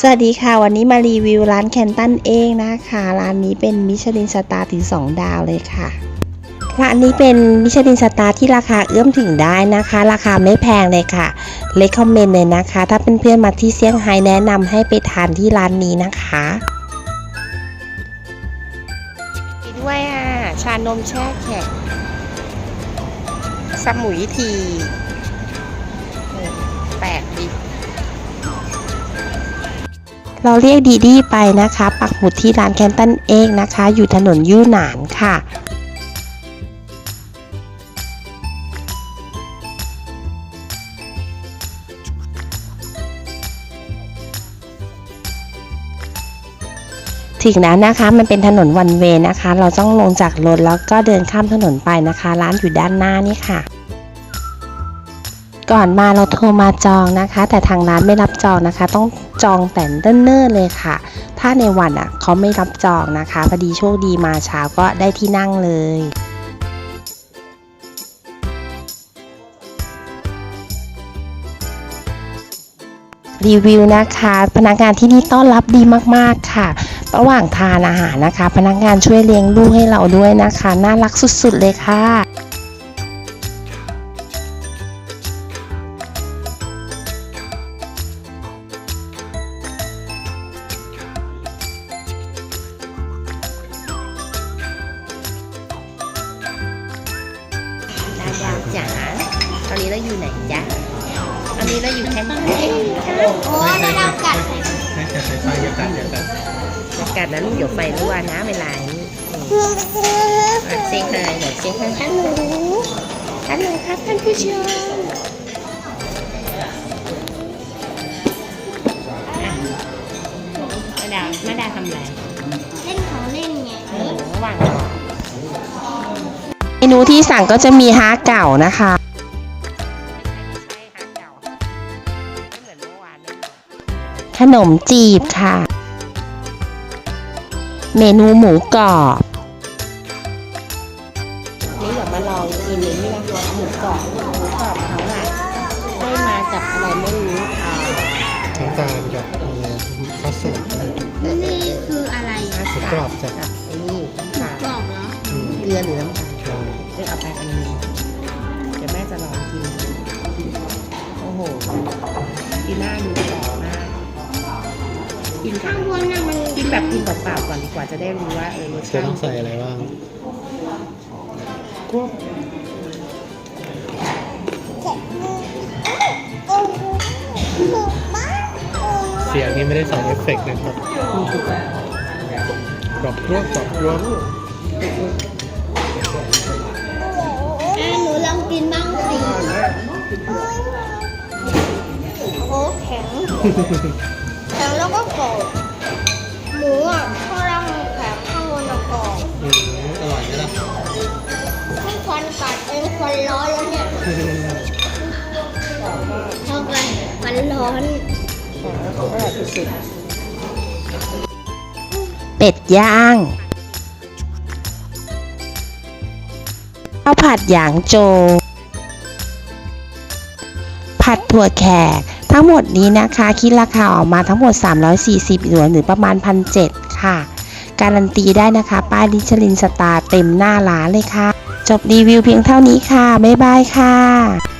สวัสดีค่ะ วันนี้มารีวิวร้านแคนตันเองนะคะ ร้านนี้เป็นมิชลินสตาร์ถึง 2 ดาวเลยค่ะ ร้านนี้เป็นมิชลินสตาร์ที่ราคาเอื้อมถึงได้นะคะ ราคาไม่แพงเลยค่ะเลคคอมเมนต์เลยนะคะ ถ้าเป็นเพื่อนๆมาที่เซี่ยงไฮ้แนะนำให้ไปทานที่ร้านนี้นะคะด้วยอะ ชานมแช่แข็งสมุยทีแปลกดี เราเรียกดีดีไปนะคะ ปักหมุดที่ร้านแคนตันเองนะคะ อยู่ถนนยู่หนานค่ะถึงแล้วนะคะมันเป็นถนนวันเวนะคะ เราต้องลงจากรถแล้วก็เดินข้ามถนนไปนะคะ ร้านอยู่ด้านหน้านี่ค่ะ ก่อนมาเราโทรมาจองนะคะ แต่ทางร้านไม่รับจองนะคะ ต้อง จองแต่เนิ่นๆเลยค่ะ ถ้าในวันอะเขาไม่รับจองนะคะ พอดีโชคดีมาเช้าก็ได้ที่นั่งเลยรีวิวนะคะ พนักงานที่นี่ต้อนรับดีมากๆค่ะ ระหว่างทานอาหารนะคะ พนักงานช่วยเลี้ยงลูกให้เราด้วยนะคะ น่ารักสุดๆเลยค่ะ ดาวจ๋าตอนนี้เราอยู่ไหนจ๊ะตอนนี้เราอยู่แคนตันเองโอ้ยเรากัดไม่แต่ไฟฟ้าอย่าตัดอย่าตัดอากาศนะลูกเดี๋ยวไฟรั่วนะเวลานี้อะเซ็งไฮเดี๋ยวเซ็งไฮฮัลโหลฮัลโหลครับท่านผู้ชมมาดามาดาทำอะไร เล่นของเล่นไงเออระหว่างรอเม นูที่สั่งก็จะมีฮาเก่านะคะขนมจีบค่ะ เมนูหมูกรอบนี่เดี๋ยวมาลองกินเลยนี่นะคะหมูกรอบหมูกรอบเขาอะให้มาจากอะไรไม่รู้อ่าน้ำตาลกับข้าวสารนี่คืออะไรพาสหมูต้ากรอบจ้ะกับไอ้นี่ค่ะกรอบเหรออืมเกลือหรือน้ำตาลล องเลือกเอาไปอันนี้เดี๋ยวแม่จะลองกิน โอ้โหกินหน้าดูกรอบมาก กินกัข้าบงบนน่ะมันกินแบบกินเปล่าๆก่อนดีกว่าจะได้รู้ว่าเออรสจะชาติต้องใส่อะไรบ้างเสียงนี้ไม่ได้ใส่เอฟเฟกต์นะครับกรอบกรวบกรอบกรวบ กินบ้างสิโอ้แข็ง แข็งแล้วก็กรอบหมูอะข้างล่างแข็งข้างบนอะกรอบอืมอร่อยไหมล่ะไม่ควันกัดเองควันร้อนแล้วเนี่ยเท่ากันควันร้อนเป็ดย่าง ข้าวผัดหยางโจ ผัดถั่วแขก ทั้งหมดนี้นะคะ คิดราคาออกมาทั้งหมด 340หยวนหรือประมาณ 1,700 ค่ะ การันตีได้นะคะ ป้ายลิชลินสตาร์เต็มหน้าร้านเลยค่ะ จบรีวิวเพียงเท่านี้ค่ะ บ๊ายบายค่ะ